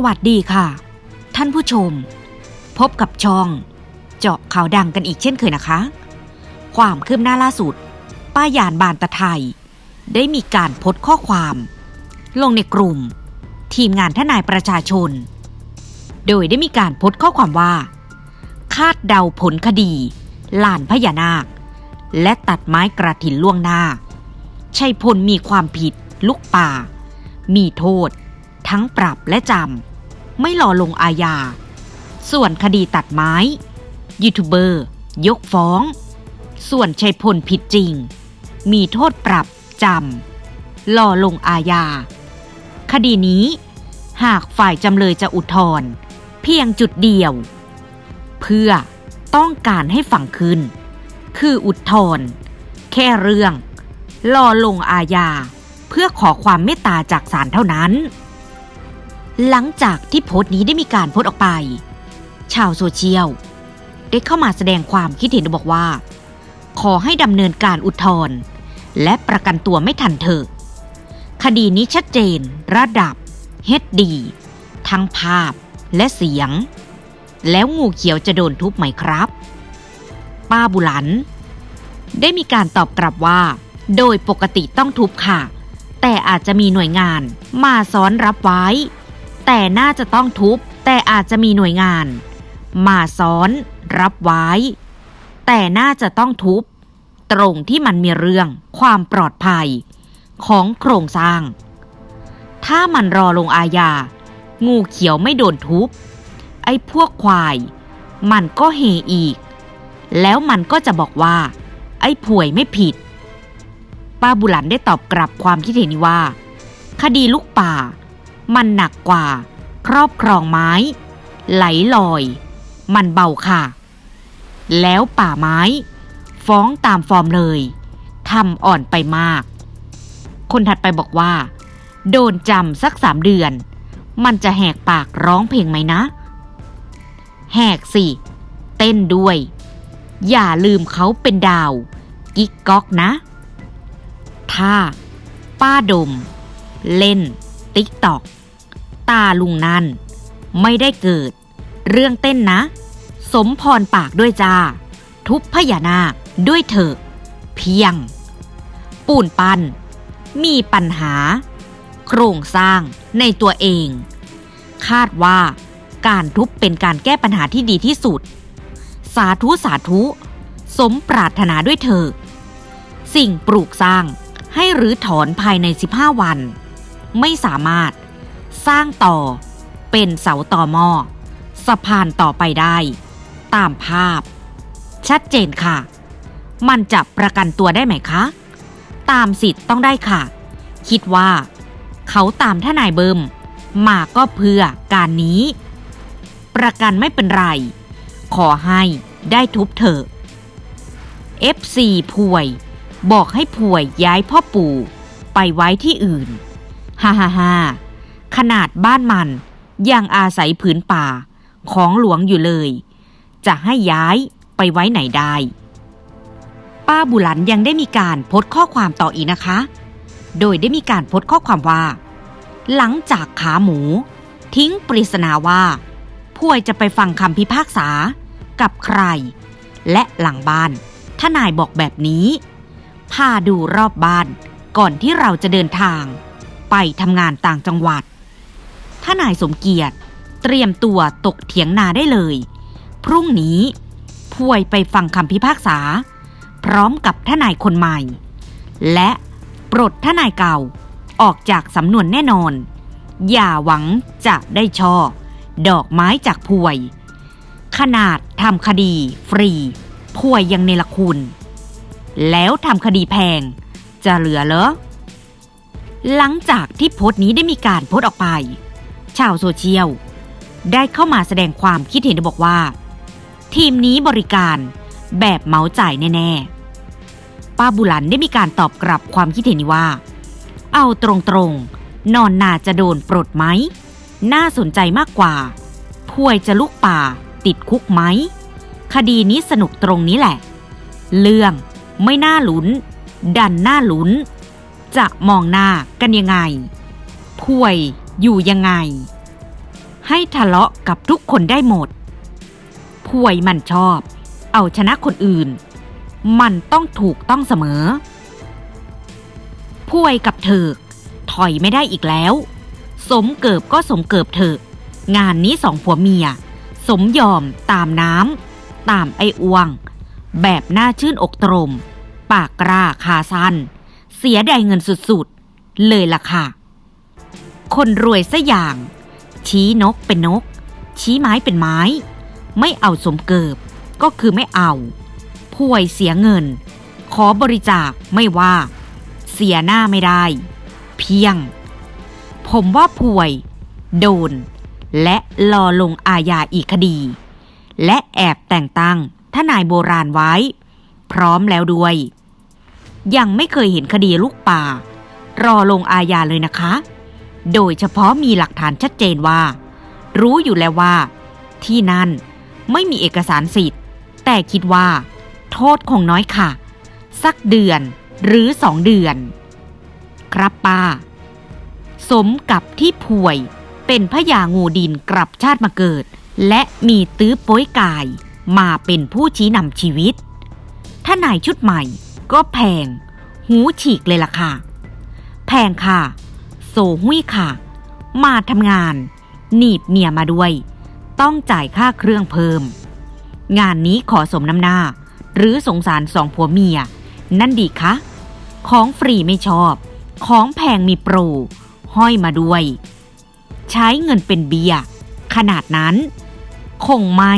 สวัสดีค่ะ ท่านผู้ชม พบกับช่อง เจาะข่าวดังกันอีกเช่นเคยนะคะ ความคืบหน้าล่าสุด ป้ายานบานตะไทย ได้มีการโพสต์ข้อความ ลงในกลุ่ม ทีมงานทนายประชาชน โดยได้มีการโพสต์ข้อความว่า คาดเดาผลคดีลานพญานาค และตัดไม้กระถินล่วงหน้า ชัยพลมีความผิดลุกป่า มีโทษ ทั้งปรับและจำ ไม่รอลงอาญา ส่วนคดีตัดไม้ ยูทูบเบอร์ ยกฟ้อง ส่วนชัยพลผิดจริง มีโทษปรับจำรอลงอาญา คดีนี้ หากฝ่ายจำเลยจะอุทธรณ์เพียงจุดเดียว เพื่อต้องการให้ฝั่งคืนคืออุทธรณ์แค่เรื่องรอลงอาญา เพื่อขอความเมตตาจากศาลเท่านั้น หลังจากที่โพสต์นี้ได้มีการโพสต์ออกไป ชาวโซเชียลได้เข้ามาแสดงความคิดเห็นบอกว่า ขอให้ดำเนินการอุทธรณ์และประกันตัวไม่ทันเถอะ คดีนี้ชัดเจน ระดับเฮดดี ทั้งภาพและเสียง แล้วงูเขียวจะโดนทุบไหมครับ ป้าบุหลัน ได้มีการตอบกลับว่า โดยปกติต้องทุบค่ะ แต่อาจจะมีหน่วยงานมาซ้อนรับไว้ แต่น่าจะต้องทุบ แต่อาจจะมีหน่วยงาน มาซ้อน รับไว้ แต่น่าจะต้องทุบ ตรงที่มันมีเรื่องความปลอดภัย ของโครงสร้าง ถ้ามันรอลงอาญา งูเขียวไม่โดนทุบ ไอ้พวกควาย มันก็เฮอีก แล้วมันก็จะบอกว่า ไอ้ป่วยไม่ผิด ป้าบุหลันได้ตอบกลับความคิดเห็นนี้ว่า คดีลูกป่า มันหนักกว่า ครอบครองไม้ ไหลลอย มันเบาค่ะ แล้วป่าไม้ ฟ้องตามฟอร์มเลยทำอ่อนไปมาก คนถัดไปบอกว่า โดนจำสักสามเดือน มันจะแหกปากร้องเพลงไหมนะ แหกสิ เต้นด้วย อย่าลืมเขาเป็นดาว กิ๊กก๊อกนะ ถ้า ป้าดม เล่น ติ๊กตอก ตาลุงนั่น ไม่ได้เกิด เรื่องเต้นนะ สมพรปากด้วยจ้า ทุบพญานาคด้วยเถอะ เพียง ปูนปัน มีปัญหา โครงสร้างในตัวเอง คาดว่าการทุบเป็นการแก้ปัญหาที่ดีที่สุด สาธุสาธุ สมปรารถนาด้วยเธอสิ่งปลูกสร้างให้รื้อถอนภายใน 15 วัน ไม่สามารถ สร้างต่อ เป็นเสาต่อหม้อสะพานต่อไปได้ ตามภาพ ชัดเจนค่ะ มันจะประกันตัวได้ไหมคะ ตามสิทธิ์ต้องได้ค่ะ คิดว่า เขาตามทนายเบิมมาก็เพื่อการนี้ ประกันไม่เป็นไร ขอให้ได้ทุบเถอะ FC ป่วย บอกให้ป่วยย้ายพ่อปู่ ไปไว้ที่อื่น ฮ่าฮ่าฮ่า ขนาดบ้านมันยังอาศัยผืนป่าของหลวงอยู่เลย จะให้ย้ายไปไว้ไหนได้ ป้าบุหลันยังได้มีการโพสต์ข้อความต่ออีกนะคะ โดยได้มีการโพสต์ข้อความว่า หลังจากขาหมู ทิ้งปริศนาว่าพ่วยจะไปฟังคำพิพากษากับใคร และหลังบ้านทนายบอกแบบนี้ พาดูรอบบ้านก่อนที่เราจะเดินทาง ไปทำงานต่างจังหวัด ทนายสมเกียรติ เตรียมตัวตกเถียงนาได้เลย พรุ่งนี้พวยไปฟังคำพิพากษา พร้อมกับทนายคนใหม่ และปลดทนายเก่าออกจากสำนวนแน่นอน อย่าหวังจะได้ช่อ ดอกไม้จากพวย ขนาดทำคดีฟรี พวยยังเนรคุณ แล้วทำคดีแพง จะเหลือเหรอหลังจากที่โพสต์นี้ได้มีการโพสต์ออกไป ชาวโซเชียล ได้เข้ามาแสดงความคิดเห็นบอกว่า ทีมนี้บริการแบบเหมาจ่ายแน่ ๆ ป้าบุหลันได้มีการตอบกลับความคิดเห็นนี้ว่า เอาตรงๆ นอนนาจะโดนปลดไหม น่าสนใจมากกว่า พวยจะลูกป่า ติดคุกไหม คดีนี้สนุกตรงนี้แหละ เรื่องไม่น่าหลุน ดันน่าหลุน จะมองหน้ากันยังไงพวย อยู่ยังไง ให้ทะเลาะกับทุกคนได้หมดพวยมันชอบ เอาชนะคนอื่น มันต้องถูกต้องเสมอพวยกับเถิก ถอยไม่ได้อีกแล้ว สมเกิบก็สมเกิบเถอะงานนี้สองผัวเมีย สมยอมตามน้ำตามไอ้อวง แบบหน่าชื่นอกตรม ปากกล้าคาสันเสียดายเงินสุดๆ เลยล่ะค่ะ คนรวยซะอย่าง ชี้นกเป็นนก ชี้ไม้เป็นไม้ ไม่เอาสมเกิบ ก็คือไม่เอาป่วยเสียเงิน ขอบริจาคไม่ว่า เสียหน้าไม่ได้ เพียง ผมว่าป่วย โดน และรอลงอาญาอีกคดี และแอบแต่งตั้งทนายโบราณไว้ พร้อมแล้วด้วย ยังไม่เคยเห็นคดีลูกป่า รอลงอาญาเลยนะคะ โดยเฉพาะมีหลักฐานชัดเจนว่า รู้อยู่แล้วว่า ที่นั่นไม่มีเอกสารสิทธิ์ แต่คิดว่า โทษคงน้อยค่ะ สักเดือนหรือสองเดือน ครับป้า สมกับที่ป่วยเป็นพญางูดินกลับชาติมาเกิด และมีตื้อป้ยกายมาเป็นผู้ชี้นำชีวิต ถ้านายชุดใหม่ก็แพง หูฉีกเลยล่ะค่ะ แพงค่ะ หุยค่ะ มาทำงาน หนีบเมียมาด้วย ต้องจ่ายค่าเครื่องเพิ่ม งานนี้ขอสมน้ำหน้า หรือสงสารสองผัวเมีย นั่นดีคะ ของฟรีไม่ชอบ ของแพงมีโปร ห้อยมาด้วย ใช้เงินเป็นเบียร์ขนาดนั้น คงไม่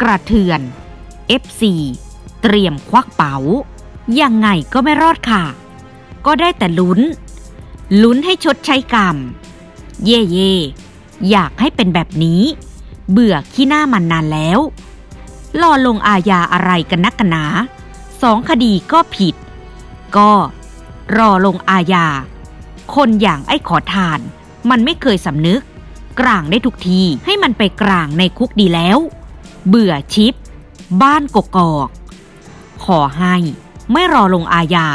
กระเทือน FC เตรียมควักเป๋า ยังไงก็ไม่รอดค่ะ ก็ได้แต่ลุ้น ลุ้นให้ชดใช้กรรม เย่เย่อยากให้เป็นแบบนี้ เบื่อขี้หน้ามันนานแล้วรอลงอาญาอะไรกันนักกันหนาสองคดีก็ผิด ก็รอลงอาญา คนอย่างไอ้ขอทาน มันไม่เคยสำนึก กลางได้ทุกทีให้มันไปกลางในคุกดีแล้ว เบื่อชิป บ้านกกอก ขอให้ ไม่รอลงอาญา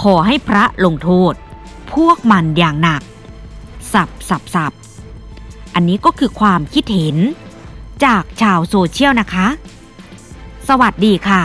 ขอให้พระลงโทษ พวกมันอย่างหนัก สับสับสับอันนี้ก็คือความคิดเห็น จากชาวโซเชียลนะคะ สวัสดีค่ะ